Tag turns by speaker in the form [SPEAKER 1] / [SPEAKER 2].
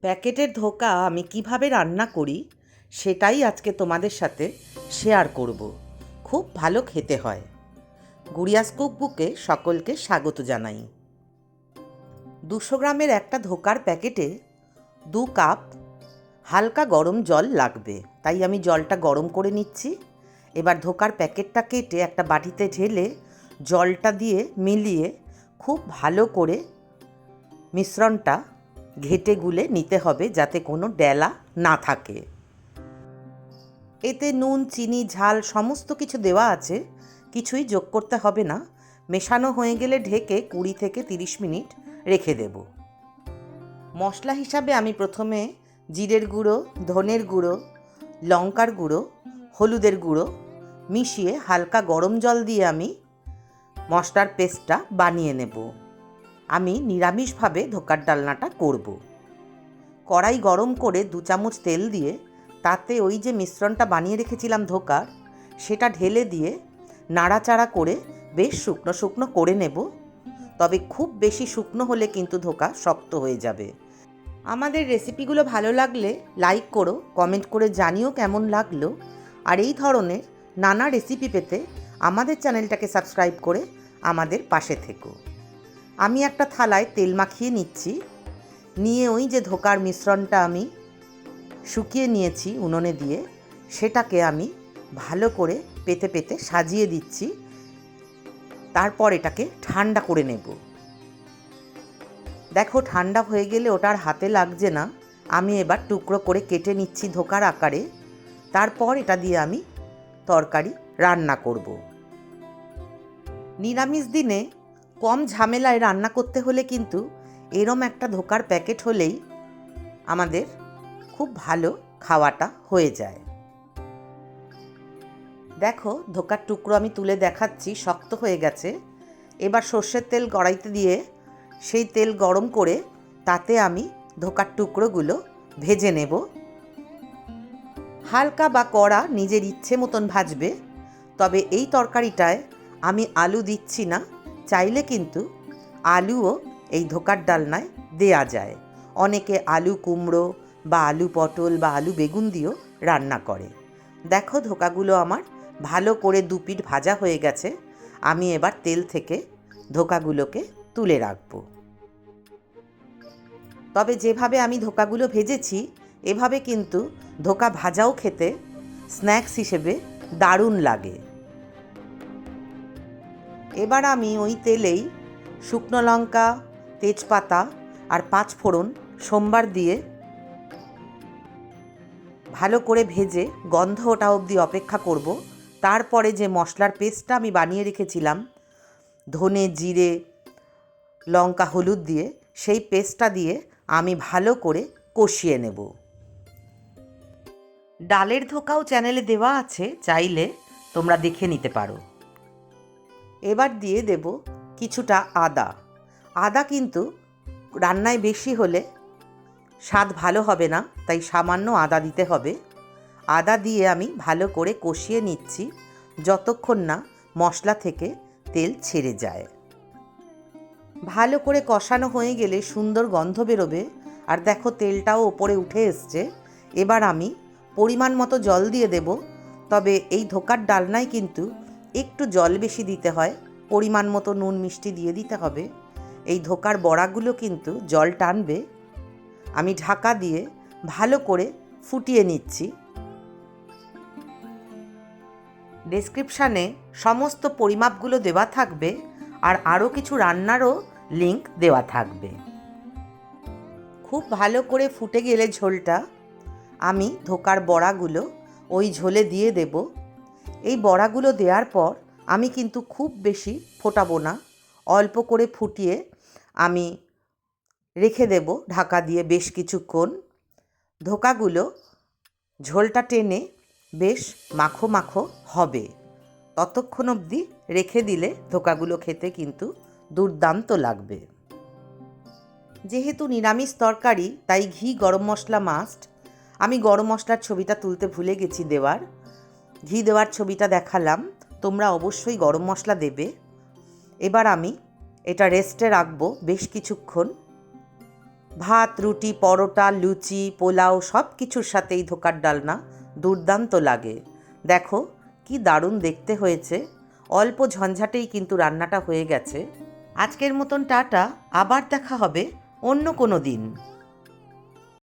[SPEAKER 1] প্যাকেটের ধোকা আমি কীভাবে রান্না করি, সেটাই আজকে তোমাদের সাথে শেয়ার করব। খুব ভালো খেতে হয়। গুড়িয়াস কুকবুকে সকলকে স্বাগত জানাই। দুশো গ্রামের একটা ধোকার প্যাকেটে দু কাপ হালকা গরম জল লাগবে। তাই আমি জলটা গরম করে নিচ্ছি। এবার ধোকার প্যাকেটটা কেটে একটা বাটিতে ঢেলে জলটা দিয়ে মিলিয়ে খুব ভালো করে মিশ্রণটা ঘেটে গুলে নিতে হবে যাতে কোনো ডেলা না থাকে। এতে নুন, চিনি, ঝাল সমস্ত কিছু দেওয়া আছে। কিছুই যোগ করতে হবে না। মেশানো হয়ে গেলে ঢেকে কুড়ি থেকে তিরিশ মিনিট রেখে দেব। মশলা হিসাবে আমি প্রথমে জিরের গুঁড়ো, ধনের গুঁড়ো, লঙ্কার গুঁড়ো, হলুদের গুঁড়ো মিশিয়ে হালকা গরম জল দিয়ে আমি মশলার পেস্টটা বানিয়ে নেব। আমি নিরামিষভাবে ধোকার ডালনাটা করব। কড়াই গরম করে দু চামচ তেল দিয়ে তাতে ওই যে মিশ্রণটা বানিয়ে রেখেছিলাম ধোকার, সেটা ঢেলে দিয়ে নাড়াচাড়া করে বেশ শুকনো শুকনো করে নেব। তবে খুব বেশি শুকনো হলে কিন্তু ধোকা শক্ত হয়ে যাবে। আমাদের রেসিপিগুলো ভালো লাগলে লাইক করো, কমেন্ট করে জানিও কেমন লাগল। আর এই ধরনের নানা রেসিপি পেতে আমাদের চ্যানেলটাকে সাবস্ক্রাইব করে আমাদের পাশে থেকো। আমি একটা থালায় তেল মাখিয়ে নিচ্ছি। নিয়ে ওই যে ধোকার মিশ্রণটা আমি শুকিয়ে নিয়েছি উনুনে দিয়ে, সেটাকে আমি ভালো করে পেতে পেতে সাজিয়ে দিচ্ছি। তারপর এটাকে ঠান্ডা করে নেব। দেখো, ঠান্ডা হয়ে গেলে ওটার হাতে লাগছে না। আমি এবার টুকরো করে কেটে নিচ্ছি ধোকার আকারে। তারপর এটা দিয়ে আমি তরকারি রান্না করব। নিরামিষ দিনে কম ঝামেলায় রান্না করতে হলে কিন্তু এরম একটা ধোকার প্যাকেট হলেই আমাদের খুব ভালো খাওয়াটা হয়ে যায়। দেখো, ধোকার টুকরো আমি তুলে দেখাচ্ছি, শক্ত হয়ে গেছে। এবার সর্ষের তেল কড়াইতে দিয়ে সেই তেল গরম করে তাতে আমি ধোকার টুকরোগুলো ভেজে নেব। হালকা বা কড়া নিজের ইচ্ছে মতন ভাজবে, তবে এই তরকারিটায় আমি আলু দিচ্ছি না। চাইলে কিন্তু আলুও এই ধোকার ডালনায় দেয়া যায়। অনেকে আলু কুমড়ো বা আলু পটল বা আলু বেগুন দিয়েও রান্না করে। দেখো ধোকাগুলো আমার ভালো করে দুপিট ভাজা হয়ে গেছে। আমি এবার তেল থেকে ধোকাগুলোকে তুলে রাখব। তবে যেভাবে আমি ধোকাগুলো ভেজেছি, এভাবে কিন্তু ধোকা ভাজাও খেতে স্ন্যাক্স হিসেবে দারুণ লাগে। এবার আমি ওই তেলেই শুকনো লঙ্কা, তেজপাতা আর পাঁচ ফোড়ন সোমবার দিয়ে ভালো করে ভেজে গন্ধ ওটা অবধি অপেক্ষা করব। তারপরে যে মশলার পেস্টটা আমি বানিয়ে রেখেছিলাম, ধনে, জিরে, লঙ্কা, হলুদ দিয়ে, সেই পেস্টটা দিয়ে আমি ভালো করে কষিয়ে নেব। ডালের ধোকাও চ্যানেলে দেওয়া আছে, চাইলে তোমরা দেখে নিতে পারো। এবার দিয়ে দেব কিছুটা আদা। আদা কিন্তু রান্নায় বেশি হলে স্বাদ ভালো হবে না, তাই সামান্য আদা দিতে হবে। আদা দিয়ে আমি ভালো করে কষিয়ে নিচ্ছি যতক্ষণ না মশলা থেকে তেল ছেড়ে যায়। ভালো করে কষানো হয়ে গেলে সুন্দর গন্ধ বেরোবে, আর দেখো তেলটাও ওপরে উঠে এসছে। এবার আমি পরিমাণ মতো জল দিয়ে দেব, তবে এই ধোকার ডালনায় কিন্তু একটু জল বেশি দিতে হয়, পরিমাণ মতো নুন মিষ্টি দিয়ে দিতে হবে। এই ধোকার বড়াগুলো কিন্তু জল টানবে। আমি ঢাকা দিয়ে ভালো করে ফুটিয়ে নিচ্ছি। ডেসক্রিপশানে সমস্ত পরিমাপগুলো দেওয়া থাকবে আর আরও কিছু রান্নারও লিংক দেওয়া থাকবে। খুব ভালো করে ফুটে গেলে ঝোলটা। আমি ধোকার বড়াগুলো ওই ঝোলে দিয়ে দেব। এই বড়াগুলো দেওয়ার পর আমি কিন্তু খুব বেশি ফোটাবো না। অল্প করে ফুটিয়ে আমি রেখে দেব ঢাকা দিয়ে বেশ কিছুক্ষণ। ধোকাগুলো ঝোলটা টেনে বেশ মাখো মাখো হবে। ততক্ষণ অবধি রেখে দিলে ধোকাগুলো খেতে কিন্তু দুর্দান্ত লাগবে। যেহেতু নিরামিষ তরকারি, তাই ঘি, গরম মশলা মাস্ট আমি গরম মশলার ছবিটা তুলতে ভুলে গেছি দেওয়ার। ঘি দেওয়ার ছবিটা দেখালাম, তোমরা অবশ্যই গরম মশলা দেবে। এবার আমি এটা রেস্টে রাখব বেশ কিছুক্ষণ। ভাত, রুটি, পরোটা, লুচি, পোলাও সব কিছুর সাথেই ধোকার ডালনা দুর্দান্ত লাগে। দেখো, কি দারুণ দেখতে হয়েছে। অল্প ঝঞ্ঝাটেই কিন্তু রান্নাটা হয়ে গেছে। আজকের মতন টাটা, আবার দেখা হবে অন্য কোনো দিন।